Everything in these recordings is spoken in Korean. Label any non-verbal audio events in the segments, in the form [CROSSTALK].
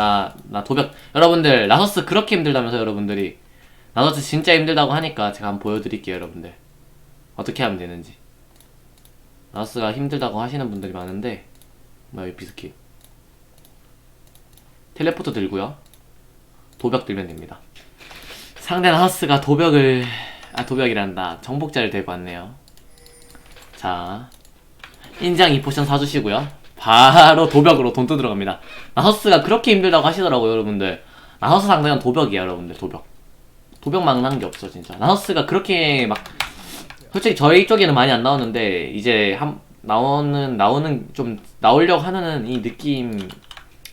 나, 나 도벽. 여러분들, 나서스 그렇게 힘들다면서 여러분들이. 나서스 진짜 힘들다고 하니까 제가 한번 보여드릴게요, 여러분들. 어떻게 하면 되는지. 나서스가 힘들다고 하시는 분들이 많은데, 뭐야, 이 비스킷. 텔레포트 들고요. 도벽 들면 됩니다. 상대 나서스가 도벽을, 아, 도벽이란다. 정복자를 들고 왔네요. 자, 인장 2포션 사주시고요. 바로 도벽으로 돈 뜯어갑니다. 나서스가 그렇게 힘들다고 하시더라고요, 여러분들. 나서스 상대는 도벽이야, 여러분들, 도벽. 도벽 막난 게 없어, 진짜. 나서스가 그렇게 막, 솔직히 저희 쪽에는 많이 안 나오는데, 이제 한, 나오는, 나오는, 좀, 나오려고 하는 이 느낌,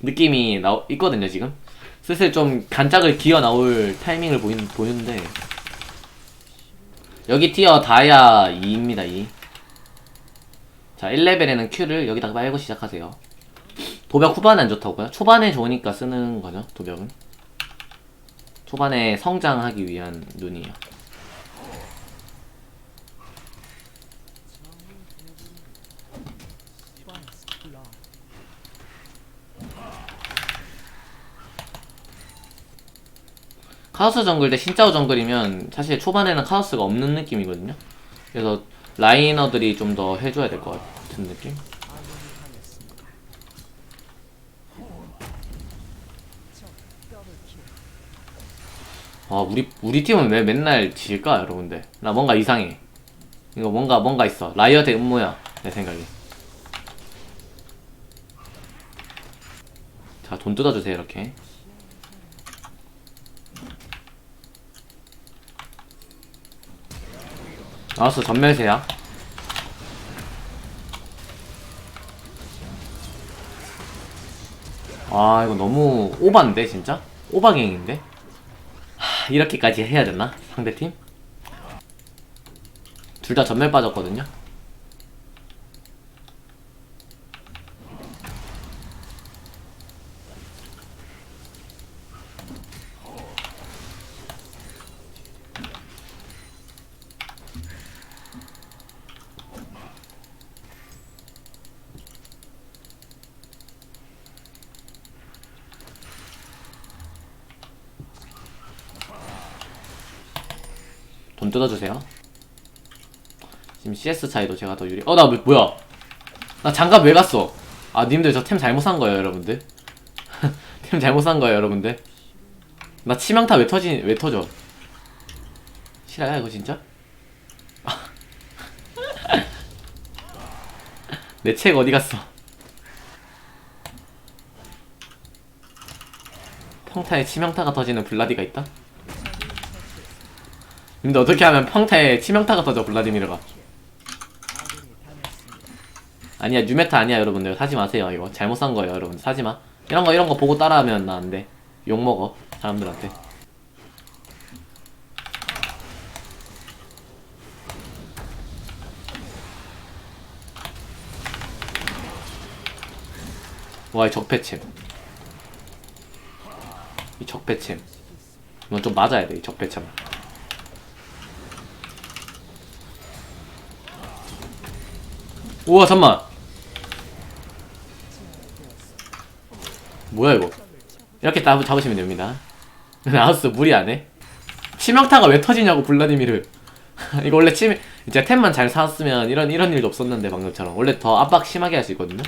느낌이 나, 있거든요, 지금. 슬슬 좀 간짝을 기어 나올 타이밍을 보이, 보이는데, 여기 티어 다이아 2입니다, 2. 자, 1레벨에는 Q를 여기다가 빨고 시작하세요. 도벽 후반에 안 좋다고요? 초반에 좋으니까 쓰는 거죠, 도벽은. 초반에 성장하기 위한 눈이에요. 카오스 정글 대 신짜오 정글이면 사실 초반에는 카오스가 없는 느낌이거든요. 그래서 라이너들이 좀 더 해줘야 될 것 같은 느낌? 아 우리 우리 팀은 왜 맨날 질까 여러분들? 나 뭔가 이상해. 이거 뭔가 뭔가 있어. 라이엇의 음모야 내 생각에. 자돈 뜯어주세요 이렇게. 나왔어 전멸세야. 아 이거 너무 오반데 진짜? 오바갱인데? 하, 이렇게까지 해야 되나? 상대팀? 둘 다 전멸 빠졌거든요? 돈 뜯어주세요. 지금 CS 차이도 제가 더 유리. 어, 나 뭐- 뭐야? 나 장갑 왜 갔어? 아, 님들 저 템 잘못 산 거예요, 여러분들. [LAUGHS] 템 잘못 산 거예요, 여러분들. 나 치명타 왜 터지, 왜 터져? 실화야, 이거 진짜? [LAUGHS] 내 책 어디 갔어? 평타에 치명타가 터지는 블라디가 있다? 근데 어떻게 하면 평타에 치명타가 터져 블라디미르가? 아니야 뉴메타 아니야 여러분들. 사지 마세요 이거. 잘못 산 거예요 여러분 사지 마. 이런 거 이런 거 보고 따라하면 나 안 돼. 욕 먹어 사람들한테. 와이 적폐챔 이 적폐챔 이건 좀 맞아야 돼이 적폐챔 우와 잠만. 뭐야 이거? 이렇게 따, 잡으시면 됩니다. 나우스 무리 안해? 치명타가 왜 터지냐고 블라디미르. [LAUGHS] 이거 원래 치 이제 템만 잘 샀으면 이런 이런 일도 없었는데 방금처럼. 원래 더 압박 심하게 할 수 있거든요.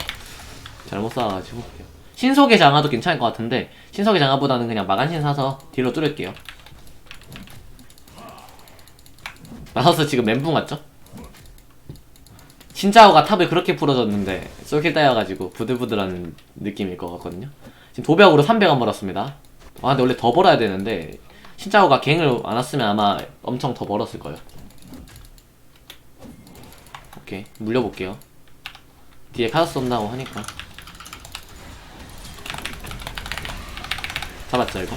잘못 쏴가지고. 신속의 장화도 괜찮을 것 같은데 신속의 장화보다는 그냥 마간신 사서 딜로 뚫을게요. 나우스 지금 멘붕 같죠? 신짜오가 탑을 그렇게 풀어줬는데 솔킬 따여가지고 부들부들한 느낌일 것 같거든요. 지금 도벽으로 300원 벌었습니다. 아 근데 원래 더 벌어야 되는데 신짜오가 갱을 안 왔으면 아마 엄청 더 벌었을 거예요. 오케이 물려볼게요. 뒤에 카스 온다고 하니까. 잡았죠 이거?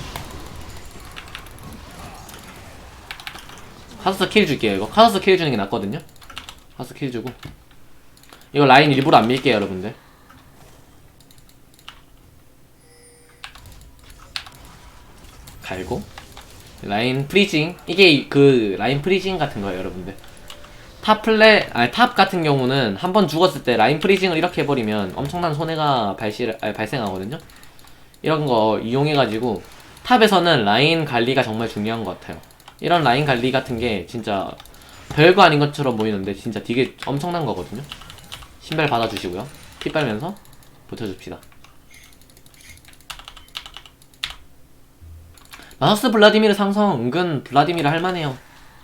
카스 킬 줄게요 이거. 카스 킬 주는 게 낫거든요. 카스 킬 주고 이거 라인 일부러 안 밀게요 여러분들. 갈고. 라인 프리징. 이게 그 라인 프리징 같은 거예요 여러분들. 탑 플레 아니 탑 같은 경우는 한 번 죽었을 때 라인 프리징을 이렇게 해버리면 엄청난 손해가 발실 아, 발생하거든요. 이런 거 이용해가지고 탑에서는 라인 관리가 정말 중요한 것 같아요. 이런 라인 관리 같은 게 진짜 별거 아닌 것처럼 보이는데 진짜 되게 엄청난 거거든요. 신발 받아주시고요. 피 빨면서 버텨줍시다. 나서스 블라디미르 상성 은근 블라디미르 할만해요.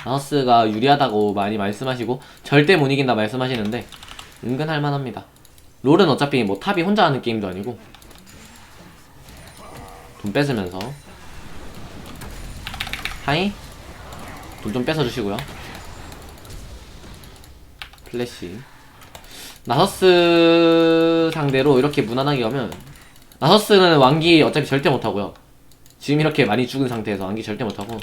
나서스가 유리하다고 많이 말씀하시고 절대 못 이긴다 말씀하시는데 은근 할만합니다. 롤은 어차피 뭐 탑이 혼자 하는 게임도 아니고 돈 뺏으면서 하이 돈 좀 뺏어주시고요. 플래시 나서스 상대로 이렇게 무난하게 가면 나서스는 왕기 어차피 절대 못하고요. 지금 이렇게 많이 죽은 상태에서 왕기 절대 못하고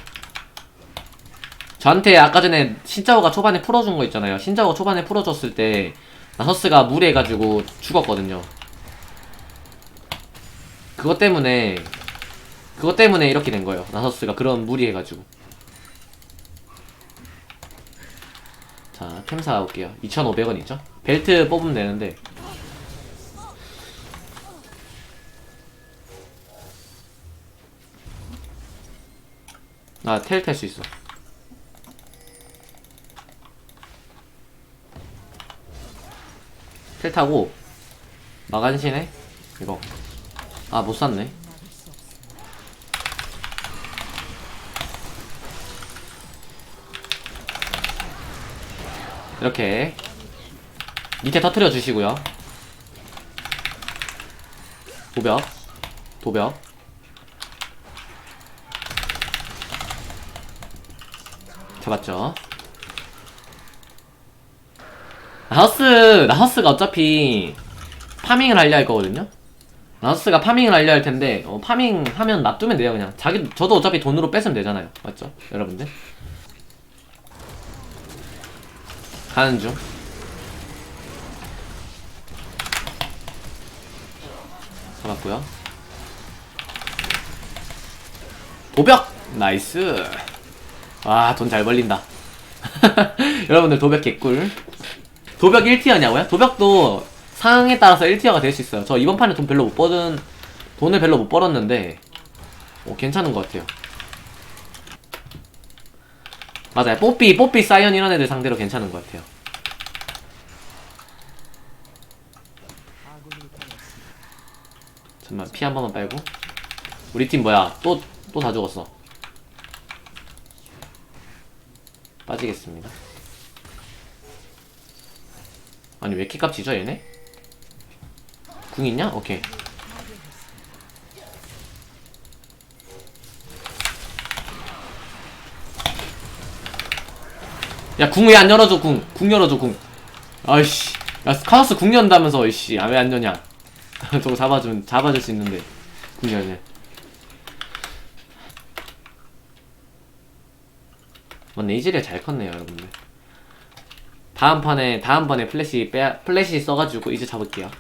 저한테 아까 전에 신짜오가 초반에 풀어준 거 있잖아요. 신짜오가 초반에 풀어줬을 때 나서스가 무리해가지고 죽었거든요. 그것 때문에 그것 때문에 이렇게 된 거예요. 나서스가 그런 무리해가지고. 자, 템 사 올게요. 2,500원 있죠? 벨트 뽑으면 되는데. 아, 텔 탈 수 있어. 텔 타고 마간시네? 이거. 아, 못 샀네. 이렇게 밑에 터트려 주시고요. 도벽, 도벽. 잡았죠. 나하스, 나하스가 어차피 파밍을 하려 할 거거든요. 나하스가 파밍을 하려 할 텐데 어, 파밍 하면 놔두면 돼요 그냥. 자기 저도 어차피 돈으로 뺏으면 되잖아요, 맞죠, 여러분들? 가는 중. 잡았고요. 도벽! 나이스. 와, 돈 잘 벌린다. [LAUGHS] 여러분들 도벽 개꿀. 도벽 1티어냐고요? 도벽도 상황에 따라서 1티어가 될 수 있어요. 저 이번 판에 돈 별로 못 버는, 돈을 별로 못 벌었는데, 오, 괜찮은 것 같아요. 맞아요. 뽀삐, 뽀삐, 사이언 이런 애들 상대로 괜찮은 것 같아요. 잠깐만, 피 한 번만 빨고. 우리 팀 뭐야? 또, 또 다 죽었어. 빠지겠습니다. 아니, 왜 이렇게 값지죠, 얘네? 궁 있냐? 오케이. 야, 궁 왜 안 열어줘, 궁. 궁 열어줘, 궁. 아이씨. 야, 카오스 궁 연다면서, 이씨. 아, 왜 안 여냐. [LAUGHS] 저거 잡아주면, 잡아줄 수 있는데. 궁 열네. 맞네, 이즈리가 잘 컸네요, 여러분들. 다음 판에, 다음 판에 플래시 빼, 플래시 써가지고 이제 잡을게요.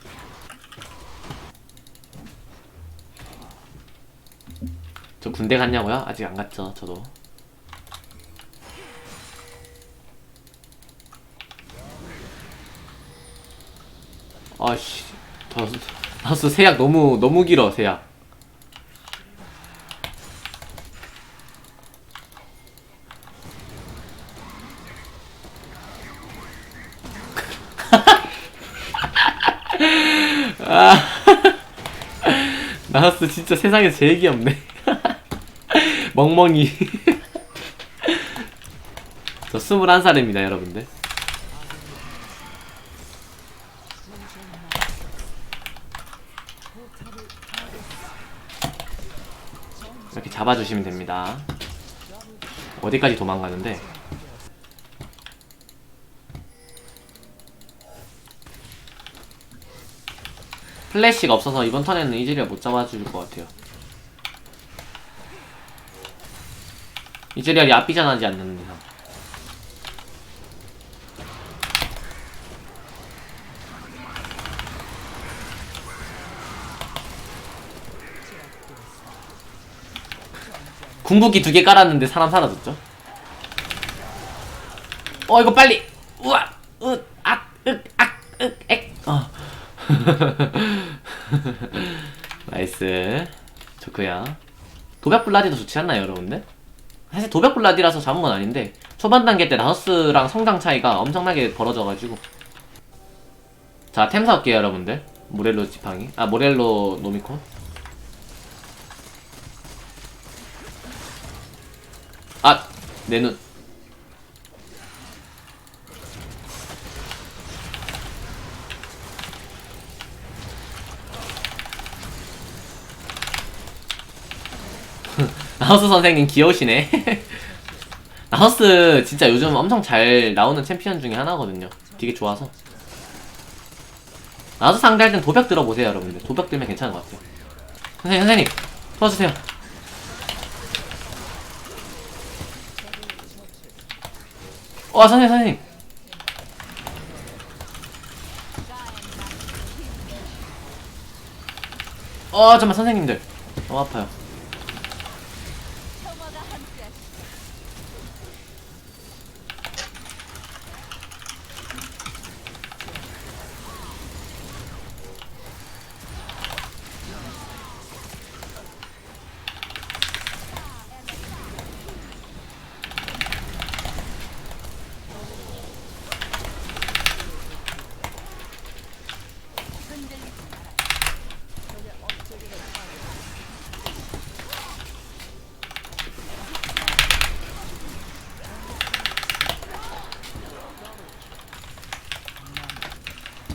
저 군대 갔냐고요? 아직 안 갔죠, 저도. 아씨, 더, 나스 세약 너무, 너무 길어, 세약. [LAUGHS] 아, 나스 진짜 세상에서 제일 귀엽네. [LAUGHS] 멍멍이. [LAUGHS] 저 21살입니다, 여러분들. 이렇게 잡아주시면 됩니다. 어디까지 도망가는데? 플래시가 없어서 이번 턴에는 이즈리아 못 잡아줄 것 같아요. 이즈리아 야삐전하지 않는 이상. 궁극기 두 개 깔았는데 사람 사라졌죠? 어 이거 빨리. 우와 으악윽악윽액. 어. [LAUGHS] 나이스. 좋구요. 도벽 블라디도 좋지 않나요, 여러분들? 사실 도벽 블라디라서 잡은 건 아닌데 초반 단계 때 나서스랑 성장 차이가 엄청나게 벌어져가지고. 자 템 사올게요 여러분들. 모렐로 지팡이. 아 모렐로 노미콘 아 내 눈 [LAUGHS] 나우스 선생님 귀여우시네. [LAUGHS] 나우스 진짜 요즘 엄청 잘 나오는 챔피언 중에 하나거든요. 되게 좋아서. 나우스 상대할 땐 도벽 들어보세요, 여러분들. 도벽 들면 괜찮은 것 같아요. 선생님, 선생님, 도와주세요. 와, 선생님, 선생님. 어, 잠깐만, 선생님들. 너무 아파요.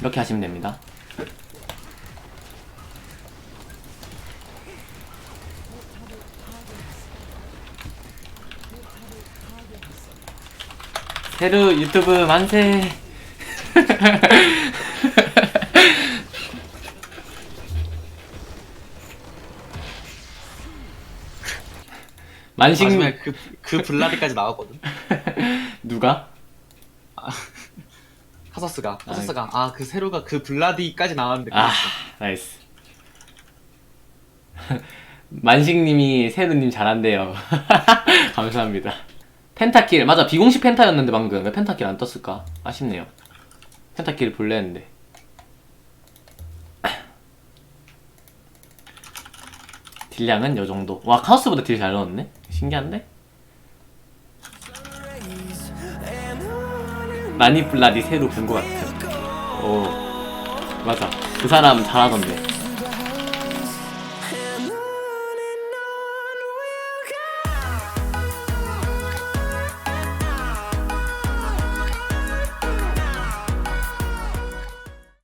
이렇게 하시면 됩니다. 세루 유튜브 만세. [LAUGHS] 만식 마지막에 그, 그 블라디까지 나왔거든. [LAUGHS] 누가? 카서스가. 카서스가. 아, 그 세로가 그 블라디까지 나왔는데. 아 나이스. [LAUGHS] 만식님이 세루님 잘한대요. [LAUGHS] 감사합니다. 펜타킬 맞아 비공식 펜타였는데 방금 왜 펜타킬 안 떴을까? 아쉽네요. 펜타킬 볼래 했는데. 딜량은 요 정도. 와 카우스보다 딜 잘 넣었네. 신기한데? 블라디 새로 본 것 같아. 오 맞아 그 사람 잘하던데.